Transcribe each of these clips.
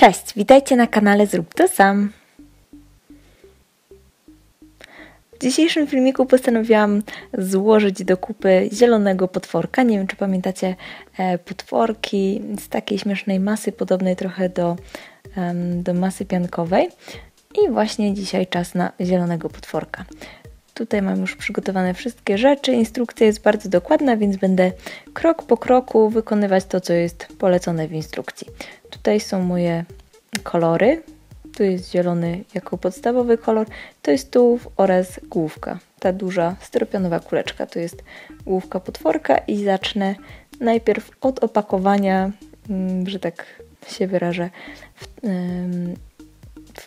Cześć, witajcie na kanale Zrób to sam. W dzisiejszym filmiku postanowiłam złożyć do kupy zielonego potworka. Nie wiem, czy pamiętacie e, potworki z takiej śmiesznej masy, podobnej trochę do, do masy piankowej. I właśnie dzisiaj czas na zielonego potworka. Tutaj mam już przygotowane wszystkie rzeczy. Instrukcja jest bardzo dokładna, więc będę krok po kroku wykonywać to, co jest polecone w instrukcji. Tutaj są moje kolory. Tu jest zielony jako podstawowy kolor. To jest tułów oraz główka. Ta duża styropianowa kuleczka to jest główka potworka i zacznę najpierw od opakowania, mm, że tak się wyrażę, w,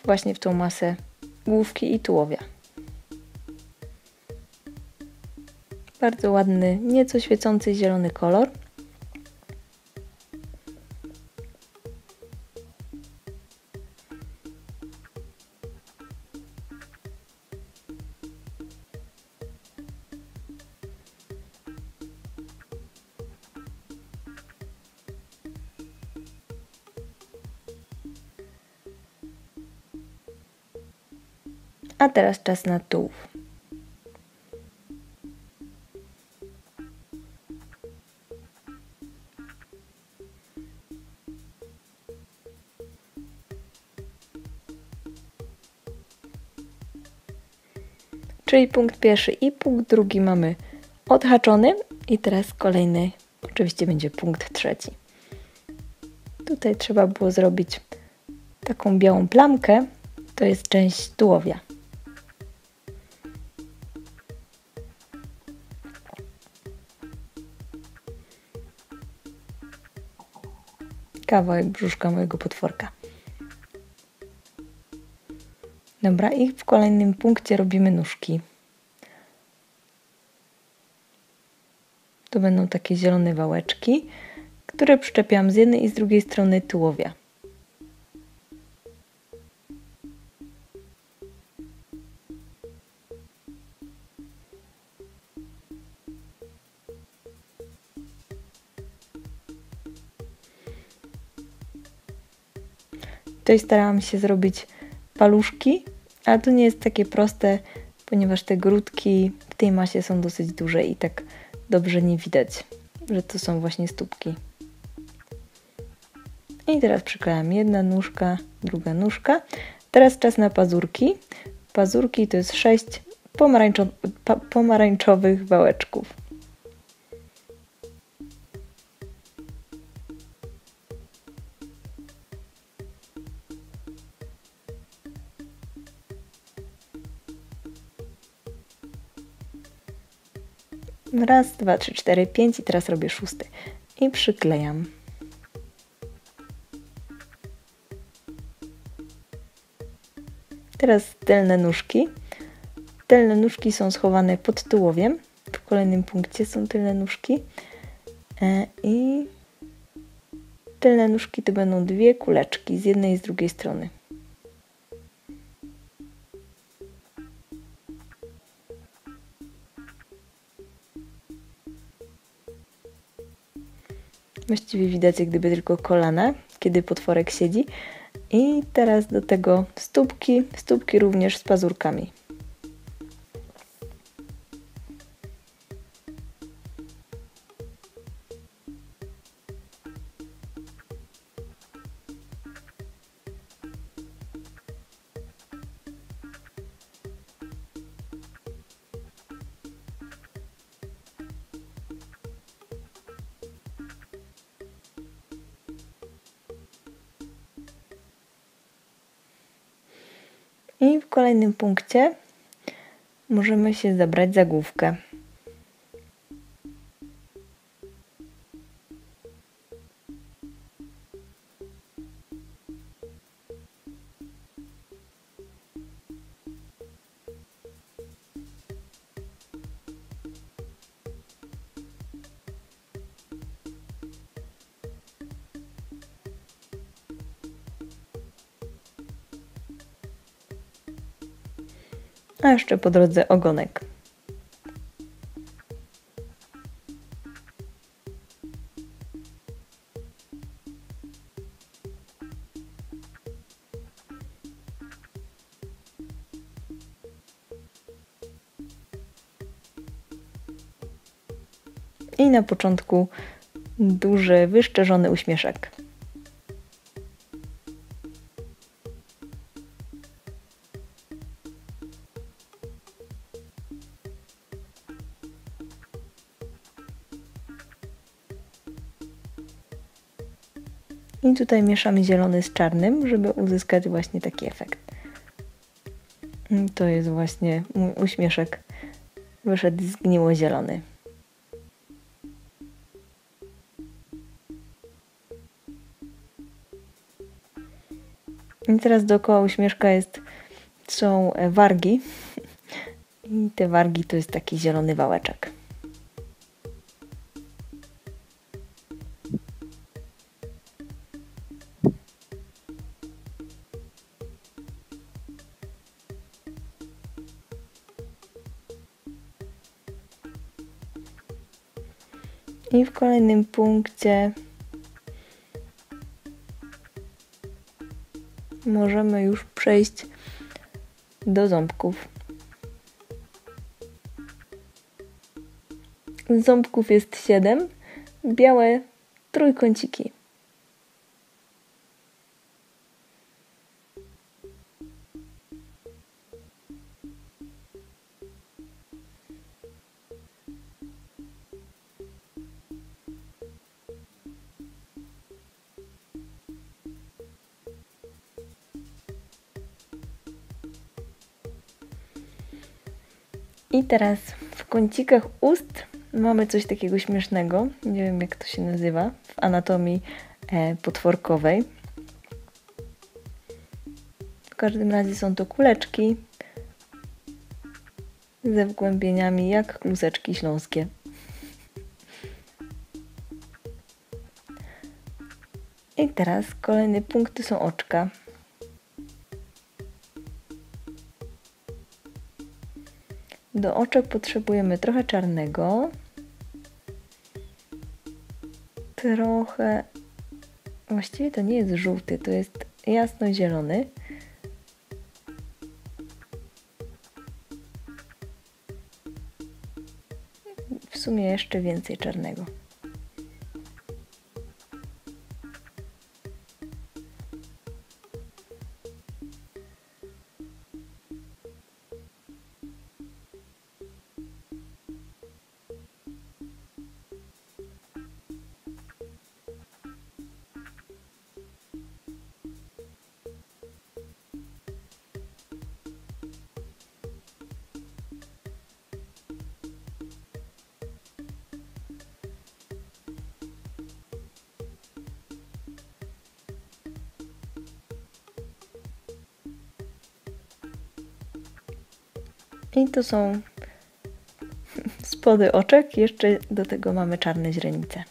właśnie w tą masę główki i tułowia. Bardzo ładny, nieco świecący zielony kolor. A teraz czas na tułów. Czyli punkt pierwszy i punkt drugi mamy odhaczony i teraz kolejny oczywiście będzie punkt trzeci. Tutaj trzeba było zrobić taką białą plamkę, to jest część tułowia. Kawałek brzuszka mojego potworka. Dobra, i w kolejnym punkcie robimy nóżki. To będą takie zielone wałeczki, które przyczepiam z jednej i z drugiej strony tułowia. Tutaj starałam się zrobić paluszki, ale to nie jest takie proste, ponieważ te grudki w tej masie są dosyć duże i tak dobrze nie widać, że to są właśnie stópki. I teraz przyklejam jedna nóżka, druga nóżka. Teraz czas na pazurki. Pazurki to jest sześć pomarańczo pomarańczowych wałeczków. Raz, dwa, trzy, cztery, pięć i teraz robię szósty. I przyklejam. Teraz tylne nóżki. Tylne nóżki są schowane pod tułowiem. W kolejnym punkcie są tylne nóżki. E, I tylne nóżki to będą dwie kuleczki z jednej i z drugiej strony. Właściwie widać jak gdyby tylko kolana, kiedy potworek siedzi. I teraz do tego stópki, stópki również z pazurkami. I w kolejnym punkcie możemy się zabrać za główkę. a jeszcze po drodze ogonek. I na początku duży, wyszczerzony uśmieszek. I tutaj mieszamy zielony z czarnym, żeby uzyskać właśnie taki efekt. To jest właśnie mój uśmieszek. Wyszedł zgniło zielony. I teraz dookoła uśmieszka jest, są wargi. I te wargi to jest taki zielony wałeczek. I w kolejnym punkcie możemy już przejść do ząbków. Ząbków jest 7, białe trójkąciki. I teraz w kącikach ust mamy coś takiego śmiesznego. Nie wiem, jak to się nazywa w anatomii e, potworkowej. W każdym razie są to kuleczki ze wgłębieniami jak kluseczki śląskie. I teraz kolejny punkt to są oczka. Do oczek potrzebujemy trochę czarnego, trochę. Właściwie to nie jest żółty, to jest jasno-zielony. W sumie jeszcze więcej czarnego. I to są spody oczek. Jeszcze do tego mamy czarne źrenice.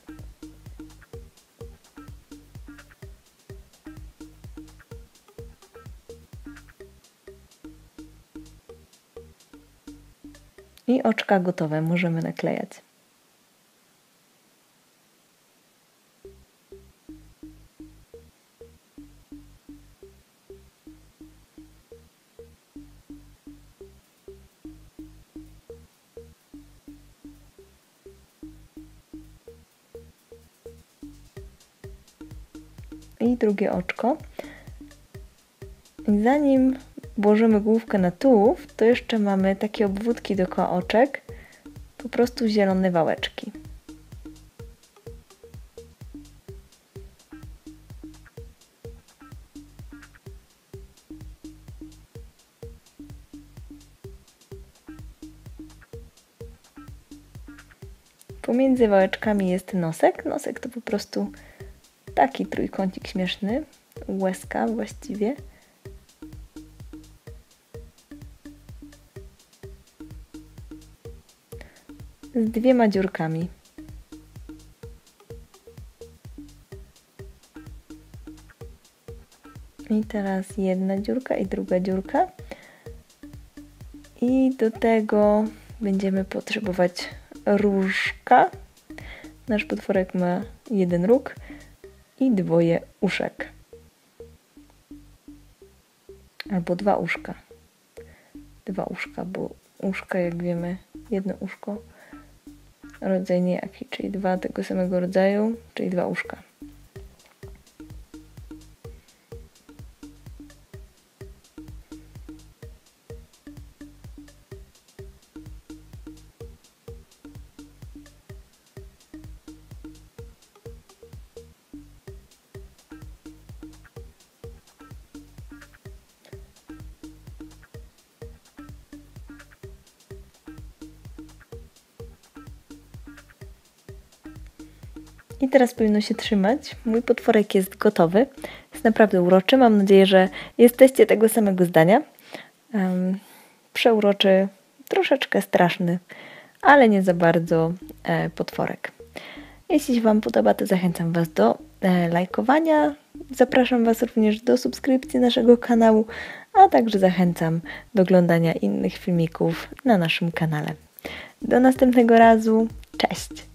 I oczka gotowe, możemy naklejać. I drugie oczko. I zanim włożymy główkę na tułów, to jeszcze mamy takie obwódki dookoła oczek, po prostu zielone wałeczki. Pomiędzy wałeczkami jest nosek. Nosek to po prostu taki trójkącik śmieszny, łezka właściwie. Z dwiema dziurkami. I teraz jedna dziurka i druga dziurka. I do tego będziemy potrzebować różka. Nasz potworek ma jeden róg i dwoje uszek. Albo dwa uszka. Dwa uszka, bo uszka, jak wiemy, jedno uszko rodzaj niejaki, czyli dwa tego samego rodzaju, czyli dwa uszka. I teraz powinno się trzymać. Mój potworek jest gotowy. Jest naprawdę uroczy. Mam nadzieję, że jesteście tego samego zdania. Um, przeuroczy, troszeczkę straszny, ale nie za bardzo e, potworek. Jeśli się Wam podoba, to zachęcam Was do e, lajkowania. Zapraszam Was również do subskrypcji naszego kanału, a także zachęcam do oglądania innych filmików na naszym kanale. Do następnego razu. Cześć!